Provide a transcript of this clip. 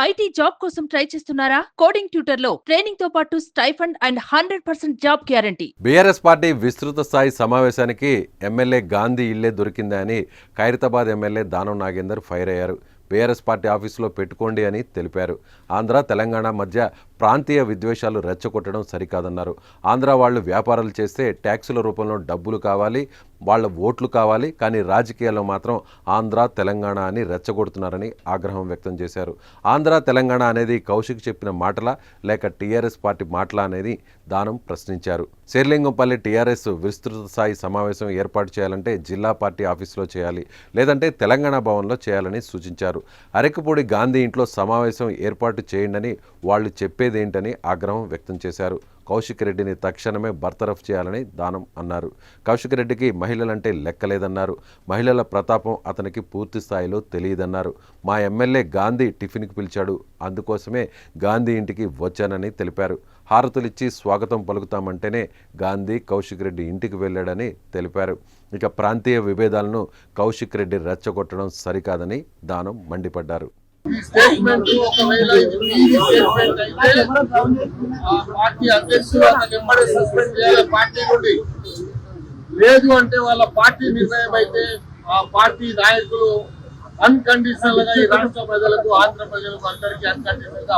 IT job కోసం try చేస్తున్నారా? Coding ట్యూటర్లో ట్రైనింగ్తో పాటు stipend and hundred percent job guarantee. BRS party విస్తృత స్థాయి సమావేశానికి ఎమ్మెల్యే గాంధీ ఇల్లే దొరికిందా అని ఖైరతాబాద్ ఎమ్మెల్యే దానం నాగేందర్ ఫైర్ అయ్యారు. బీఆర్ఎస్ పార్టీ ఆఫీసులో పెట్టుకోండి అని తెలిపారు. ఆంధ్ర తెలంగాణ మధ్య ప్రాంతీయ విద్వేషాలు రెచ్చగొట్టడం సరికాదన్నారు. ఆంధ్ర వాళ్ళు వ్యాపారాలు చేస్తే ట్యాక్సుల రూపంలో డబ్బులు కావాలి వాళ్ళ ఓట్లు కావాలి కానీ రాజకీయాల్లో మాత్రం ఆంధ్ర తెలంగాణ అని రెచ్చగొడుతున్నారని ఆగ్రహం వ్యక్తం చేశారు. ఆంధ్ర తెలంగాణ అనేది కౌశిక్ చెప్పిన మాటలా లేక టీఆర్ఎస్ పార్టీ మాటలా అనేది దానం ప్రశ్నించారు. శేర్లింగంపల్లి టీఆర్ఎస్ విస్తృత స్థాయి సమావేశం ఏర్పాటు చేయాలంటే జిల్లా పార్టీ ఆఫీసులో చేయాలి లేదంటే తెలంగాణ భవన్లో చేయాలని సూచించారు. అరెకపూడి గాంధీ ఇంట్లో సమావేశం ఏర్పాటు చేయండి వాళ్ళు చెప్పే చెప్పేదేంటని ఆగ్రహం వ్యక్తం చేశారు. కౌశిక్ రెడ్డిని తక్షణమే బర్తరఫ్ చేయాలని దానం అన్నారు. కౌశిక్ రెడ్డికి మహిళలంటే లెక్కలేదన్నారు. మహిళల ప్రతాపం అతనికి పూర్తి స్థాయిలో తెలియదన్నారు. మా ఎమ్మెల్యే గాంధీ టిఫిన్కి పిలిచాడు. అందుకోసమే గాంధీ ఇంటికి వచ్చానని తెలిపారు. హారతులిచ్చి స్వాగతం పలుకుతామంటేనే గాంధీ కౌశిక్ రెడ్డి ఇంటికి వెళ్ళాడని తెలిపారు. ఇక ప్రాంతీయ విభేదాలను కౌశిక్ రెడ్డి రెచ్చగొట్టడం సరికాదని దానం మండిపడ్డారు. ఈ స్టేట్మెంట్ ఒకవేళ ఇది స్టేట్మెంట్ అయితే ఆ పార్టీ అధ్యక్షులు అతను సస్పెండ్ చేయాలి. పార్టీ నుండి లేదు అంటే వాళ్ళ పార్టీ నిర్ణయం అయితే ఆ పార్టీ నాయకులు అన్కండిషనల్గా ఈ రాష్ట్ర ప్రజలకు ఆంధ్ర ప్రజలకు అందరికీ అన్కండిషనల్గా